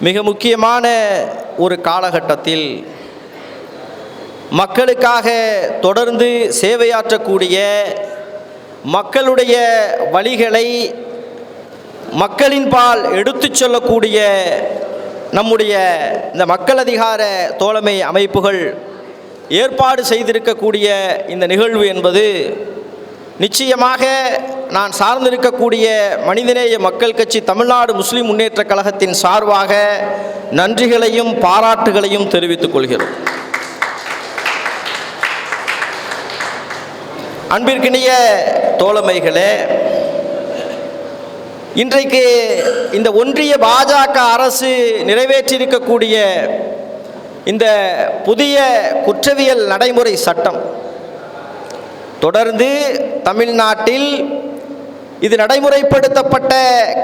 மிக முக்கியமான ஒரு காலகட்டத்தில் மக்களுக்காக தொடர்ந்து சேவையாற்றக்கூடிய மக்களுடைய வழிகளை மக்களின் பால் எடுத்துச் சொல்லக்கூடிய நம்முடைய இந்த மக்கள் அதிகார தோழமை அமைப்புகள் ஏற்பாடு செய்திருக்கக்கூடிய இந்த நிகழ்வு என்பது நிச்சயமாக நான் சார்ந்திருக்கக்கூடிய மனிதநேய மக்கள் கட்சி தமிழ்நாடு முஸ்லிம் முன்னேற்றக் கழகத்தின் சார்பாக நன்றிகளையும் பாராட்டுகளையும் தெரிவித்துக் கொள்கிறோம். அன்பிற்கினிய தோழமைகளே இன்றைக்கு இந்த ஒன்றிய பாஜக அரசு நிறைவேற்றியிருக்கக்கூடிய இந்த புதிய குற்றவியல் நடைமுறை சட்டம் தொடர்ந்து தமிழ்நாட்டில் இது நடைமுறைப்படுத்தப்பட்ட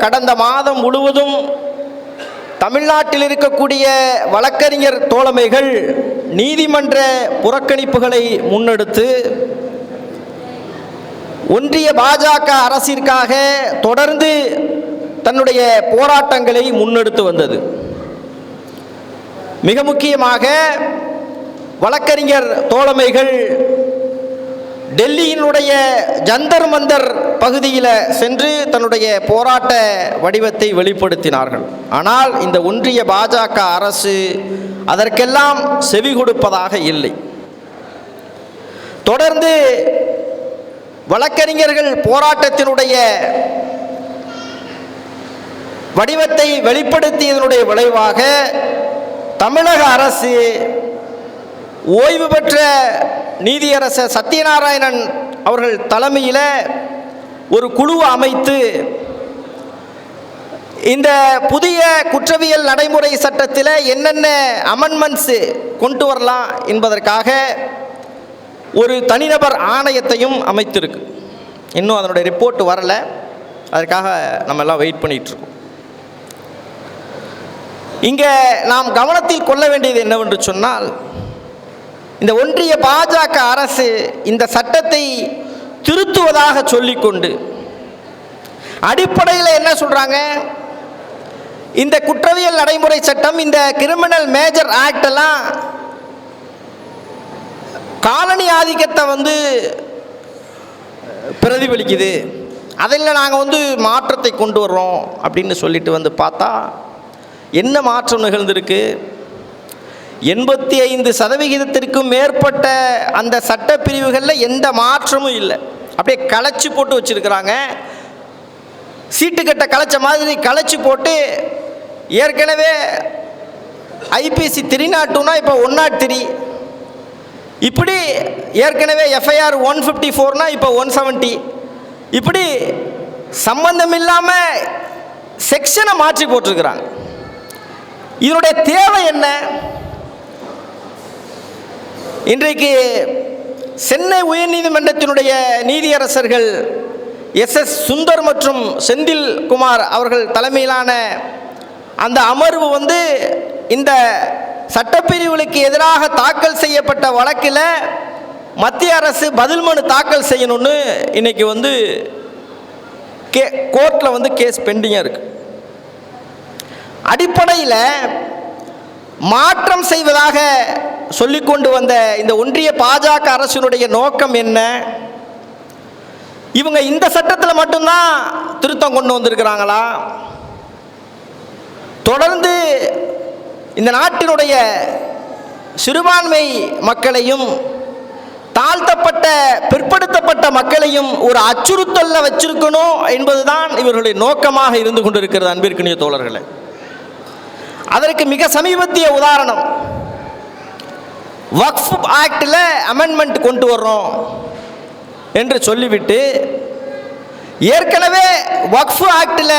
கடந்த மாதம் முழுவதும் தமிழ்நாட்டில் இருக்கக்கூடிய வழக்கறிஞர் தோழமைகள் நீதிமன்ற புறக்கணிப்புகளை முன்னெடுத்து ஒன்றிய பாஜக அரசிற்காக தொடர்ந்து தன்னுடைய போராட்டங்களை முன்னெடுத்து வந்தது. மிக முக்கியமாக வழக்கறிஞர் தோழமைகள் டெல்லியினுடைய ஜந்தர் மந்தர் பகுதியில் சென்று தன்னுடைய போராட்ட வடிவத்தை வெளிப்படுத்தினார்கள். ஆனால் இந்த ஒன்றிய பாஜக அரசு அதற்கெல்லாம் செவி கொடுப்பதாக இல்லை. தொடர்ந்து வழக்கறிஞர்கள் போராட்டத்தினுடைய வடிவத்தை வெளிப்படுத்தியதனுடைய விளைவாக தமிழக அரசு ஓய்வு பெற்ற நீதியரசர் சத்யநாராயணன் அவர்கள் தலைமையில் ஒரு குழு அமைத்து இந்த புதிய குற்றவியல் நடைமுறை சட்டத்தில் என்னென்ன அமெண்ட்மெண்ட்ஸு கொண்டு வரலாம் என்பதற்காக ஒரு தனிநபர் ஆணையத்தையும் அமைத்திருக்கு. இன்னும் அதனுடைய ரிப்போர்ட் வரலை. அதற்காக நம்ம எல்லாம் வெயிட் பண்ணிகிட்ருக்கோம் இங்கே நாம் கவனத்தில் கொள்ள வேண்டியது என்னவென்று சொன்னால் இந்த ஒன்றிய பாஜக அரசு இந்த சட்டத்தை திருத்துவதாக சொல்லிக்கொண்டு அடிப்படையில் என்ன சொல்கிறாங்க இந்த குற்றவியல் நடைமுறை சட்டம் இந்த கிரிமினல் மேஜர் ஆக்ட் எல்லாம் காலனி ஆதிக்கத்தை வந்து பிரதிபலிக்குது. அதில் நாங்கள் வந்து மாற்றத்தை கொண்டு வர்றோம் அப்படின்னு சொல்லிட்டு வந்து பார்த்தா என்ன மாற்றம் நிகழ்ந்திருக்கு? எண்பத்தி ஐந்து சதவிகிதத்திற்கும் மேற்பட்ட அந்த சட்டப்பிரிவுகளில் எந்த மாற்றமும் இல்லை. அப்படியே களைச்சி போட்டு வச்சுருக்கிறாங்க. சீட்டுக்கட்டை களைச்ச மாதிரி களைச்சி போட்டு ஏற்கனவே ஐபிசி த்ரீ நாட் டூனா இப்போ ஒன் நாட் த்ரீ இப்படி ஏற்கனவே எஃப்ஐஆர் ஒன் ஃபிஃப்டி ஃபோர்னால் இப்போ ஒன் செவன்ட்டி இப்படி சம்பந்தம் இல்லாமல் செக்ஷனை மாற்றி போட்டிருக்கிறாங்க. இதனுடைய தேவை என்ன? இன்றைக்கு சென்னை உயர்நீதிமன்றத்தினுடைய நீதியரசர்கள் எஸ் எஸ் சுந்தர் மற்றும் செந்தில் குமார் அவர்கள் தலைமையிலான அந்த அமர்வு வந்து இந்த சட்டப்பிரிவுகளுக்கு எதிராக தாக்கல் செய்யப்பட்ட வழக்கில் மத்திய அரசு பதில் மனு தாக்கல் செய்யணும்னு இன்னைக்கு வந்து கே கோர்ட்டில் வந்து கேஸ் பெண்டிங்காக இருக்குது அடிப்படையில் மாற்றம் செய்வதாக சொல்லிக்கொண்டு வந்த இந்த ஒன்றிய பாஜக அரசினுடைய நோக்கம் என்ன? இவங்க இந்த சட்டத்தில் மட்டும்தான் திருத்தம் கொண்டு வந்திருக்கிறாங்களா? தொடர்ந்து இந்த நாட்டினுடைய சிறுபான்மை மக்களையும் தாழ்த்தப்பட்ட பிற்படுத்தப்பட்ட மக்களையும் ஒரு அச்சுறுத்தலில் வச்சிருக்கணும் என்பதுதான் இவர்களுடைய நோக்கமாக இருந்து கொண்டிருக்கிறது அன்பிற்கினிய தோழர்களே. அதற்கு மிக சமீபத்திய உதாரணம். வக்ஃப் ஆக்டில் அமெண்ட்மெண்ட் கொண்டு வர்றோம் என்று சொல்லிவிட்டு ஏற்கனவே வக்ஃப் ஆக்டில்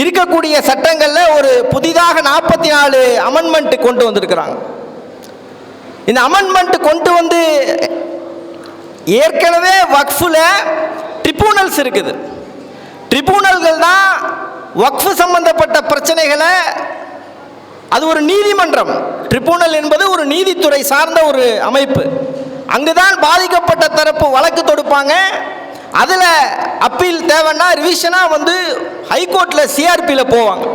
இருக்கக்கூடிய சட்டங்களில் ஒரு புதிதாக நாற்பத்தி நாலு அமெண்ட்மெண்ட் கொண்டு வந்திருக்கிறாங்க. இந்த அமெண்ட்மெண்ட் கொண்டு வந்து ஏற்கனவே வக்ஃபில் ட்ரிபூனல்ஸ் இருக்குது. ட்ரிபூனல்கள் தான் வக்ஃபு சம்பந்தப்பட்ட பிரச்சனைகளை அது ஒரு நீதிமன்றம். ட்ரிபூனல் என்பது ஒரு நீதித்துறை சார்ந்த ஒரு அமைப்பு. அங்குதான் பாதிக்கப்பட்ட தரப்பு வழக்கு தொடுப்பாங்க. அதில் அப்பீல் தேவைன்னா ரிவிஷனாக வந்து ஹைகோர்ட்டில் சிஆர்பியில் போவாங்க.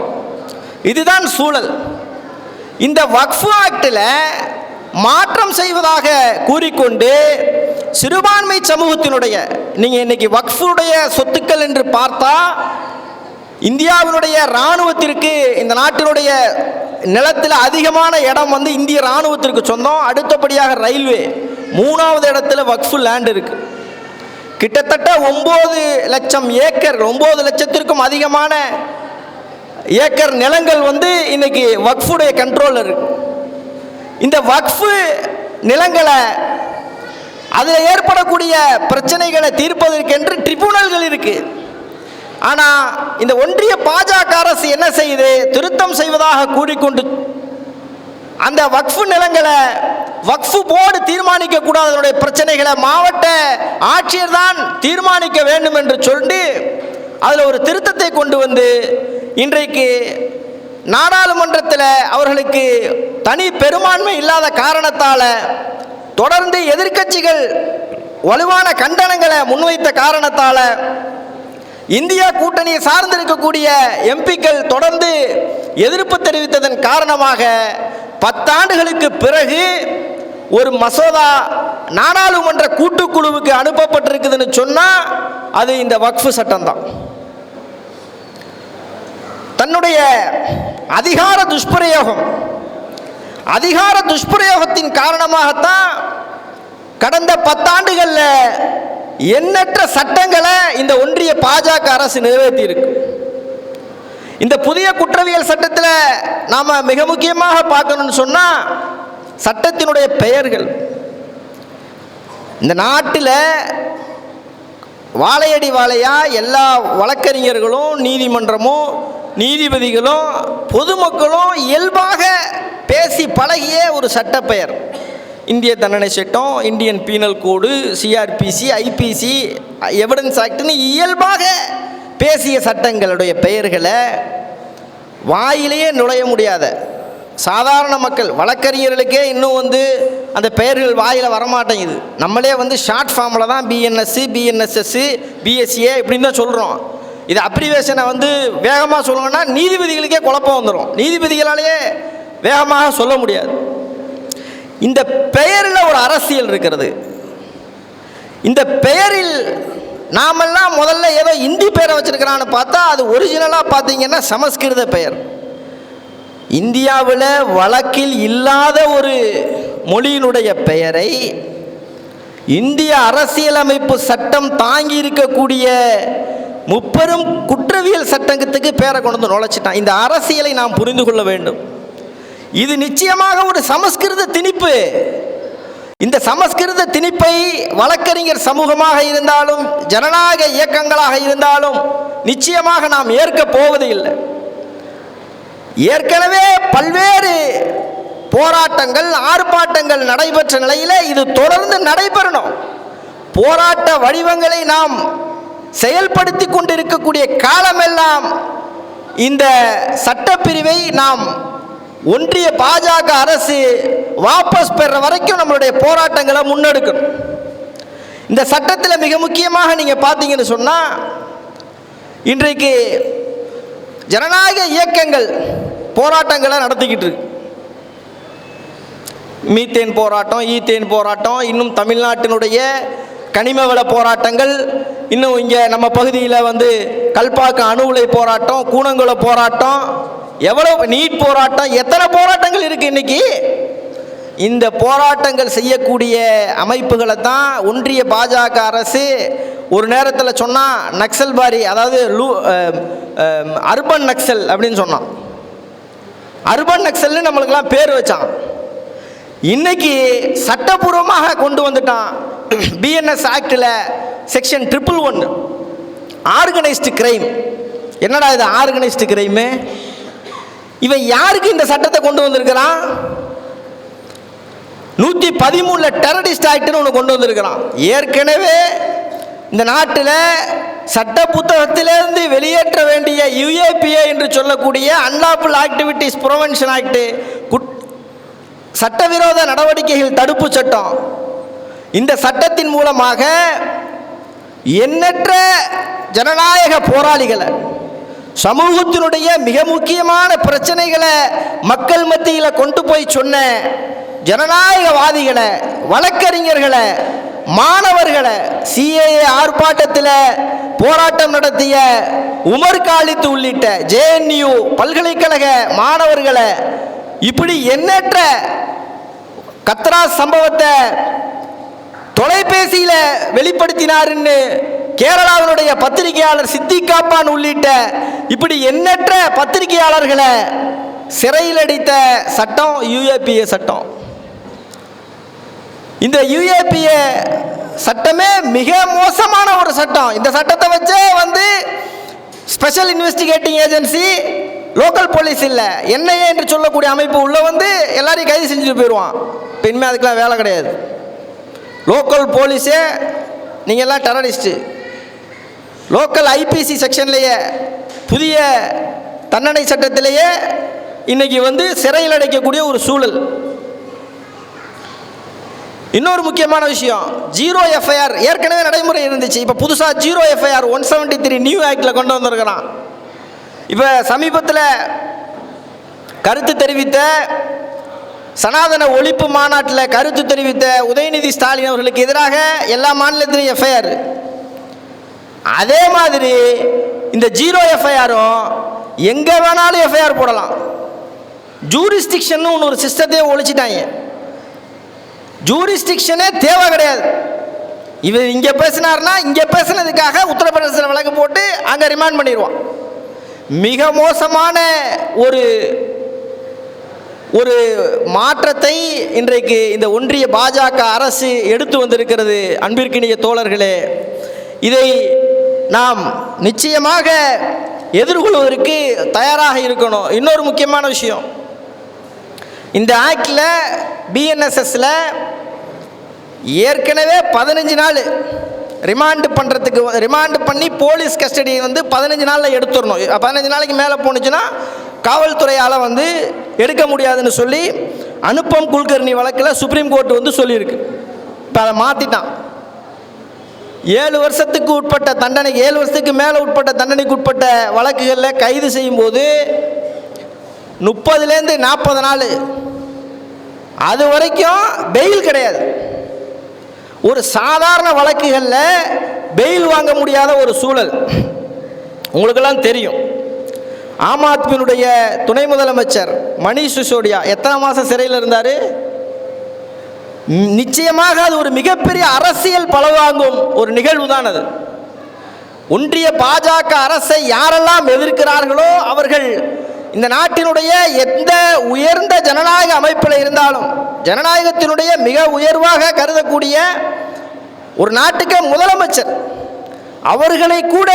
இதுதான் சூழல். இந்த வக்ஃபு ஆக்டில் மாற்றம் செய்வதாக கூறிக்கொண்டு சிறுபான்மை சமூகத்தினுடைய நீங்கள் இன்னைக்கு வக்ஃபுடைய சொத்துக்கள் என்று பார்த்தா இந்தியாவினுடைய இராணுவத்திற்கு இந்த நாட்டினுடைய நிலத்தில் அதிகமான இடம் வந்து இந்திய இராணுவத்திற்கு சொந்தம். அடுத்தபடியாக ரயில்வே. மூணாவது இடத்துல வக்ஃபு லேண்ட் இருக்கு. கிட்டத்தட்ட ஒம்பது லட்சம் ஏக்கர் ஒம்பது லட்சத்திற்கும் அதிகமான ஏக்கர் நிலங்கள் வந்து இன்னைக்கு வக்ஃபுடைய கண்ட்ரோல் இருக்கு. இந்த வக்ஃபு நிலங்களை அதில் ஏற்படக்கூடிய பிரச்சனைகளை தீர்ப்பதற்கென்று ட்ரிபுனல்கள் இருக்குது ஆனால் இந்த ஒன்றிய பாஜக அரசு என்ன செய்யுது? திருத்தம் செய்வதாக கூறிக்கொண்டு அந்த வக்ஃபு நிலங்களை வக்ஃபு போர்டு தீர்மானிக்க கூடாதனுடைய பிரச்சனைகளை மாவட்ட ஆட்சியர் தான் தீர்மானிக்க வேண்டும் என்று சொல்லி அதில் ஒரு திருத்தத்தை கொண்டு வந்து இன்றைக்கு நாடாளுமன்றத்தில் அவர்களுக்கு தனி பெரும்பான்மை இல்லாத காரணத்தால் தொடர்ந்து எதிர்க்கட்சிகள் வலுவான கண்டனங்களை முன்வைத்த காரணத்தால் இந்தியா கூட்டணியை சார்ந்திருக்கக்கூடிய எம்பிக்கள் தொடர்ந்து எதிர்ப்பு தெரிவித்ததன் காரணமாக பத்தாண்டுகளுக்கு பிறகு ஒரு மசோதா நாடாளுமன்ற கூட்டுக்குழுவுக்கு அனுப்பப்பட்டிருக்குதுன்னு சொன்னால் அது இந்த வக்ஃபு சட்டம்தான். தன்னுடைய அதிகார துஷ்பிரயோகம் அதிகார துஷ்பிரயோகத்தின் காரணமாகத்தான் கடந்த பத்தாண்டுகளில் எண்ணற்ற சட்டங்களை இந்த ஒன்றிய பாஜக அரசு நிறைவேற்றி இருக்கு இந்த புதிய குற்றவியல் சட்டத்தில் நாம் மிக முக்கியமாக பார்க்கணும்னு சொன்னால் சட்டத்தினுடைய பெயர்கள். இந்த நாட்டில் வாழையடி வாழையாக எல்லா வழக்கறிஞர்களும் நீதிமன்றமும் நீதிபதிகளும் பொதுமக்களும் இயல்பாக பேசி பழகிய ஒரு சட்டப்பெயர். இந்திய தண்டனை சட்டம் Indian penal code CrPC IPC evidence ஆக்ட்னு இயல்பாக பேசிய சட்டங்களுடைய பெயர்களை வாயிலேயே நுழைய முடியாத சாதாரண மக்கள் வழக்கறிஞர்களுக்கே இன்னும் வந்து அந்த பெயர்கள் வாயில் வரமாட்டேங்குது. நம்மளே வந்து ஷார்ட் ஃபார்மில் தான் பிஎன்எஸ்சி பிஎன்எஸ்எஸ்ஸு பிஎஸ்சிஏ இப்படின்னு தான் சொல்கிறோம் இது அப்ரிவேஷனை வந்து வேகமாக சொல்லணும்னா நீதிபதிகளுக்கே குழப்பம் வந்துடும் நீதிபதிகளாலேயே வேகமாக சொல்ல முடியாது. இந்த பெயரில் ஒரு அரசியல் இருக்கிறது. இந்த பெயரில் நாமெல்லாம் முதல்ல ஏதோ இந்தி பெயரை வச்சிருக்கிறான்னு பார்த்தா அது ஒரிஜினலாக பார்த்தீங்கன்னா சமஸ்கிருத பெயர். இந்தியாவில் வழக்கில் இல்லாத ஒரு மொழியினுடைய பெயரை இந்திய அரசியலமைப்பு சட்டம் தாங்கி இருக்கக்கூடிய முப்பெரும் குற்றவியல் சட்டத்துக்கு பேரை கொண்டு வந்து நுழைச்சிட்டான். இந்த அரசியலை நாம் புரிந்து கொள்ள வேண்டும். இது நிச்சயமாக ஒரு சமஸ்கிருத திணிப்பு இந்த சமஸ்கிருத திணிப்பை வழக்கறிஞர் சமூகமாக இருந்தாலும் ஜனநாயக இயக்கங்களாக இருந்தாலும் நிச்சயமாக நாம் ஏற்க போவது இல்லை ஏற்கனவே பல்வேறு போராட்டங்கள் ஆர்ப்பாட்டங்கள் நடைபெற்ற நிலையில் இது தொடர்ந்து நடைபெறணும். போராட்ட வடிவங்களை நாம் செயல்படுத்தி கொண்டிருக்கக்கூடிய காலமெல்லாம் இந்த சட்டப்பிரிவை நாம் ஒன்றிய பாஜக அரசு வாபஸ் பெற வரைக்கும் நம்மளுடைய போராட்டங்களை முன்னெடுக்கணும். இந்த சட்டத்தில் மிக முக்கியமாக நீங்கள் பார்த்தீங்கன்னு சொன்னால் இன்றைக்கு ஜனநாயக இயக்கங்கள் போராட்டங்களை நடத்திக்கிட்டு இருக்கு. மீத்தேன் போராட்டம் ஈத்தேன் போராட்டம் இன்னும் தமிழ்நாட்டினுடைய கனிம வள போராட்டங்கள் இன்னும் இங்கே நம்ம பகுதியில் வந்து கல்பாக்கம் அணு உலை போராட்டம் கூணங்குள போராட்டம் எவ்வளோ நீட் போராட்டம் எத்தனை போராட்டங்கள் இருக்குது இன்னைக்கு? இந்த போராட்டங்கள் செய்யக்கூடிய அமைப்புகளை தான் ஒன்றிய பாஜக அரசு ஒரு நேரத்தில் சொன்னால் நக்சல் பாரி அதாவது லூ அர்பன் நக்சல் அப்படின்னு சொன்னான். அர்பன் நக்சல்னு நம்மளுக்கெல்லாம் பேர் வச்சான். இன்னைக்கு சட்டபூர்வமாக கொண்டு வந்துட்டான் பிஎன்எஸ் ஆக்டில் section triple one organised crime என்னடா இது ஆர்கனைஸ்டு கிரைமு இவன் யாருக்கு இந்த சட்டத்தை கொண்டு வந்திருக்கிறான்? நூற்றி பதிமூணில் டெரரிஸ்ட் ஆக்ட்னு ஒன்று கொண்டு வந்திருக்கிறான். ஏற்கனவே இந்த நாட்டில் சட்ட புத்தகத்திலிருந்து வெளியேற்ற வேண்டிய யுஏபிஏ என்று சொல்லக்கூடிய அன்லாஃபுல் ஆக்டிவிட்டிஸ் ப்ரொவென்ஷன் ஆக்டு குட் சட்டவிரோத நடவடிக்கைகள் தடுப்பு சட்டம். இந்த சட்டத்தின் மூலமாக எண்ணற்ற ஜனநாயக போராளிகளை சமூகத்தினுடைய மிக முக்கியமான பிரச்சனைகளை மக்கள் மத்தியில் கொண்டு போய் சொன்ன ஜனநாயகவாதிகளை வழக்கறிஞர்களை மாணவர்களை சிஏஏ ஆர்ப்பாட்டத்தில் போராட்டம் நடத்திய உமர் காலித்து உள்ளிட்ட ஜேஎன்யூ பல்கலைக்கழக மாணவர்களை இப்படி எண்ணற்ற கத்ரா சம்பவத்தை தொலைபேசியில் வெளிப்படுத்தினாருன்னு கேரளாவினுடைய பத்திரிகையாளர் சித்தி காப்பான் உள்ளிட்ட இப்படி எண்ணற்ற பத்திரிகையாளர்களை சிறையில் அடித்த சட்டம் யூஏபிஏ சட்டம். இந்த யுஏபிஏ சட்டமே மிக மோசமான ஒரு சட்டம். இந்த சட்டத்தை வச்சே வந்து special investigating agency local police இல்லை என்ஐஏ என்று சொல்லக்கூடிய அமைப்பு உள்ளே வந்து எல்லாரையும் கைது செஞ்சுட்டு போயிடுவான் இப்போ இனிமேல் அதுக்கெல்லாம் வேலை கிடையாது. லோக்கல் போலீஸே நீங்கள் எல்லாம் டெரரிஸ்ட்டு லோக்கல் ஐபிசி செக்ஷன்லேயே புதிய தண்டனை சட்டத்திலேயே இன்னைக்கு வந்து சிறையில் அடைக்கக்கூடிய ஒரு சூழல். இன்னொரு முக்கியமான விஷயம் ஜீரோ எஃப்ஐஆர் ஏற்கனவே நடைமுறை இருந்துச்சு. இப்போ புதுசாக zero FIR one seventy three new ஆக்டில் கொண்டு வந்திருக்கிறான். இப்போ சமீபத்தில் கருத்து தெரிவித்த சனாதன ஒழிப்பு மாநாட்டில் கருத்து தெரிவித்த உதயநிதி ஸ்டாலின் அவர்களுக்கு எதிராக எல்லா மாநிலத்திலும் எஃப்ஐஆர் அதே மாதிரி இந்த ஜீரோ எஃப்ஐஆரும் எங்கே வேணாலும் எஃப்ஐஆர் போடலாம். ஜூரிஸ்டிக்ஷன் ஒன்று ஒரு சிஸ்டத்தையே ஒழிச்சிட்டாங்க. ஜூரிஸ்டிக்ஷனே தேவை கிடையாது. இவர் இங்கே பேசினார்னா இங்கே பேசுனதுக்காக உத்தரப்பிரதேசத்தில் வழக்கு போட்டு அங்கே ரிமாண்ட் பண்ணிடுவான். மிக மோசமான ஒரு ஒரு மாற்றத்தை இன்றைக்கு இந்த ஒன்றிய பாஜக அரசு எடுத்து வந்திருக்கிறது. அன்பிற்கினிய தோழர்களே இதை நாம் நிச்சயமாக எதிர்கொள்வதற்கு தயாராக இருக்கணும். இன்னொரு முக்கியமான விஷயம். இந்த ஆக்டில் பிஎன்எஸ்எஸில் ஏற்கனவே பதினஞ்சு நாள் ரிமாண்டு பண்ணுறதுக்கு ரிமாண்டு பண்ணி போலீஸ் கஸ்டடி வந்து பதினஞ்சு நாளில் எடுத்துடணும். பதினஞ்சு நாளைக்கு மேலே போணுச்சுன்னா காவல்துறையால் வந்து எடுக்க முடியாதுன்னு சொல்லி அனுப்பம் குல்கர்னி வழக்கில் சுப்ரீம் கோர்ட் வந்து சொல்லியிருக்கு. இப்போ அதை மாற்றிட்டான் ஏழு வருஷத்துக்கு உட்பட்ட தண்டனை ஏழு வருஷத்துக்கு மேலே உட்பட்ட தண்டனைக்கு உட்பட்ட வழக்குகளில் கைது செய்யும்போது முப்பதுலேருந்து நாற்பது நாள். அது வரைக்கும் பெயில் கிடையாது. ஒரு சாதாரண வழக்குகளில் பெயில் வாங்க முடியாத ஒரு சூழல். உங்களுக்கெல்லாம் தெரியும். ஆம் ஆத்மியினுடைய துணை முதலமைச்சர் மணிஷ் சிசோடியா எத்தனை மாதம் சிறையில் இருந்தார்? நிச்சயமாக அது ஒரு மிகப்பெரிய அரசியல் பலவாங்கும் ஒரு நிகழ்வு தான் அது. ஒன்றிய பாஜக அரசை யாரெல்லாம் எதிர்க்கிறார்களோ அவர்கள் இந்த நாட்டினுடைய எந்த உயர்ந்த ஜனநாயக அமைப்பில் இருந்தாலும் ஜனநாயகத்தினுடைய மிக உயர்வாக கருதக்கூடிய ஒரு நாட்டுக்கு முதலமைச்சர் அவர்களை கூட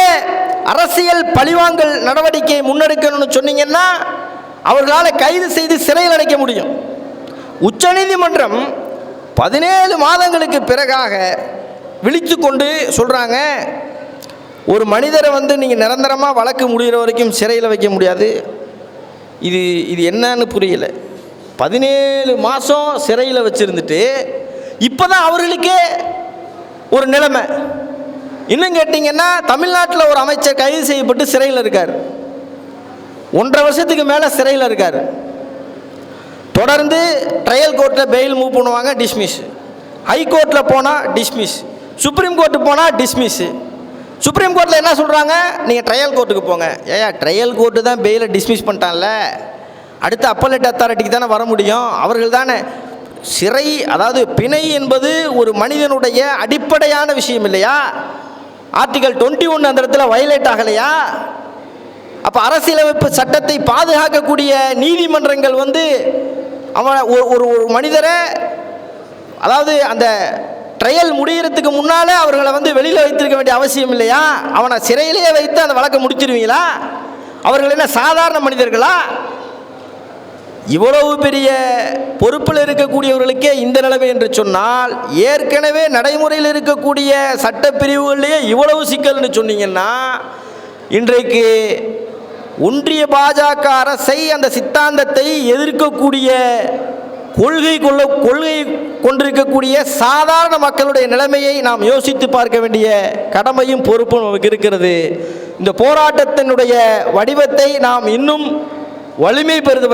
அரசியல் பழிவாங்கல் நடவடிக்கை முன்னெடுக்கணும்னு சொன்னீங்கன்னா அவர்களால் கைது செய்து சிறையில் அடைக்க முடியும். உச்சநீதிமன்றம் பதினேழு மாதங்களுக்கு பிறகாக விழித்து கொண்டு சொல்கிறாங்க ஒரு மனிதரை வந்து நீங்கள் நிரந்தரமாக வழக்கு முடிகிற வரைக்கும் சிறையில் வைக்க முடியாது. இது இது என்னன்னு புரியல. பதினேழு மாதம் சிறையில் வச்சுருந்துட்டு இப்போ தான் அவர்களுக்கே ஒரு நிலைமை. இன்னும் கேட்டிங்கன்னா தமிழ்நாட்டில் ஒரு அமைச்சர் கைது செய்யப்பட்டு சிறையில் இருக்கார். ஒன்றரை வருஷத்துக்கு மேலே சிறையில் இருக்கார். தொடர்ந்து ட்ரையல் கோர்ட்டில் பெயில் மூவ் பண்ணுவாங்க டிஸ்மிஸ் ஹைகோர்ட்டில் போனால் டிஸ்மிஸ் சுப்ரீம் கோர்ட்டு போனால் டிஸ்மிஸ்ஸு சுப்ரீம் கோர்ட்டில் என்ன சொல்கிறாங்க நீங்கள் ட்ரையல் கோர்ட்டுக்கு போங்க. ஏயா ட்ரையல் கோர்ட்டு தான் பெயிலை டிஸ்மிஸ் பண்ணிட்டான்ல. அடுத்து அப்பலேட் அத்தாரிட்டிக்கு தானே வர முடியும். அவர்கள் தானே. சிறை அதாவது பிணை என்பது ஒரு மனிதனுடைய அடிப்படையான விஷயம் இல்லையா? ஆர்டிகல் டுவெண்ட்டி ஒன் அந்த இடத்துல வயலேட் ஆகலையா? அப்போ அரசியலமைப்பு சட்டத்தை பாதுகாக்கக்கூடிய நீதிமன்றங்கள் வந்து அவன் ஒரு ஒரு ஒரு மனிதரை அதாவது அந்த ட்ரையல் முடிகிறதுக்கு முன்னாலே அவர்களை வந்து வெளியில் வைத்திருக்க வேண்டிய அவசியம் இல்லையா? அவனை சிறையிலேயே வைத்து அந்த வழக்கை முடிச்சிருவீங்களா? அவர்கள் என்ன சாதாரண மனிதர்களா? இவ்வளவு பெரிய பொறுப்பில் இருக்கக்கூடியவர்களுக்கே இந்த நிலைமை என்று சொன்னால் ஏற்கனவே நடைமுறையில் இருக்கக்கூடிய சட்டப்பிரிவுகள்லேயே இவ்வளவு சிக்கல்னு சொன்னீங்கன்னா இன்றைக்கு ஒன்றிய பாஜக அரசை அந்த சித்தாந்தத்தை எதிர்க்கக்கூடிய கொள்கை கொள்ள கொள்கை கொண்டிருக்கக்கூடிய சாதாரண மக்களுடைய நிலைமையை நாம் யோசித்து பார்க்க வேண்டிய கடமையும் பொறுப்பும் நமக்கு இருக்கிறது. இந்த போராட்டத்தினுடைய வடிவத்தை நாம் இன்னும் வலிமை பெறுத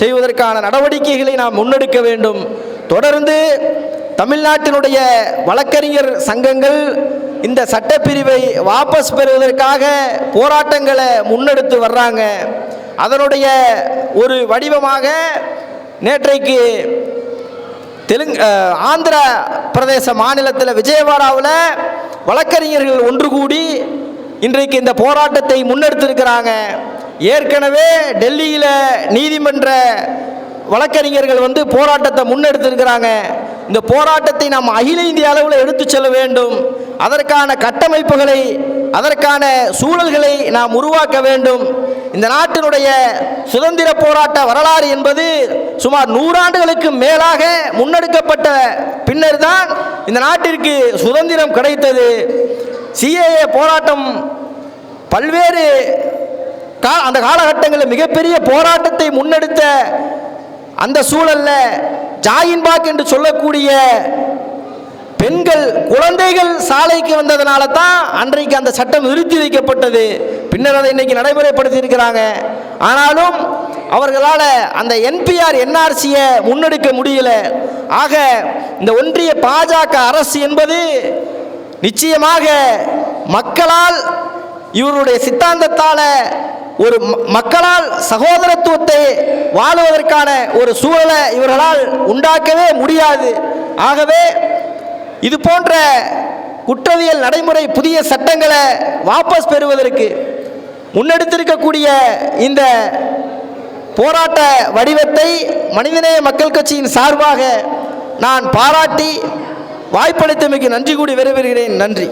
செய்வதற்கான நடவடிக்கைகளை நாம் முன்னெடுக்க வேண்டும். தொடர்ந்து தமிழ்நாட்டினுடைய வழக்கறிஞர் சங்கங்கள் இந்த சட்டப்பிரிவை வாபஸ் பெறுவதற்காக போராட்டங்களை முன்னெடுத்து வர்றாங்க. அதனுடைய ஒரு வடிவமாக நேற்றைக்கு தெலுங்கு ஆந்திர பிரதேச மாநிலத்தில் விஜயவாடாவில் வழக்கறிஞர்கள் ஒன்று கூடி இன்றைக்கு இந்த போராட்டத்தை முன்னெடுத்திருக்கிறாங்க. ஏற்கனவே டெல்லியில் நீதிமன்ற வழக்கறிஞர்கள் வந்து போராட்டத்தை முன்னெடுத்திருக்கிறாங்க. இந்த போராட்டத்தை நாம் அகில இந்திய அளவில் எடுத்து செல்ல வேண்டும். அதற்கான கட்டமைப்புகளை அதற்கான சூழல்களை நாம் உருவாக்க வேண்டும். இந்த நாட்டினுடைய சுதந்திர போராட்ட வரலாறு என்பது சுமார் நூறாண்டுகளுக்கு மேலாக முன்னெடுக்கப்பட்ட பின்னர் தான் இந்த நாட்டிற்கு சுதந்திரம் கிடைத்தது. சிஏஏ போராட்டம் பல்வேறு கா அந்த காலகட்டங்களில் மிகப்பெரிய போராட்டத்தை முன்னெடுத்த அந்த சூழல்ல ஜாயின்பாக் என்று சொல்லக்கூடிய பெண்கள் குழந்தைகள் சாலைக்கு வந்ததுனால தான் அன்றைக்கு அந்த சட்டம் நிறுத்தி வைக்கப்பட்டது. பின்னர் அதை இன்னைக்கு நடைமுறைப்படுத்தி இருக்கிறாங்க ஆனாலும் அவர்களால் அந்த என்பிஆர் என்ஆர்சியை முன்னெடுக்க முடியல. ஆக இந்த ஒன்றிய பாஜக அரசு என்பது நிச்சயமாக மக்களால் இவருடைய சித்தாந்தத்தால் ஒரு மக்களால் சகோதரத்துவத்தை வாழுவதற்கான ஒரு சூழலை இவர்களால் உண்டாக்கவே முடியாது. ஆகவே இது போன்ற குற்றவியல் நடைமுறை புதிய சட்டங்களை வாபஸ் பெறுவதற்கு முன்னெடுத்திருக்கக்கூடிய இந்த போராட்ட வடிவத்தை மனிதநேய மக்கள் கட்சியின் சார்பாக நான் பாராட்டி வாய்ப்பளித்தமைக்கு நன்றி கூடி விரைவுகிறேன் நன்றி.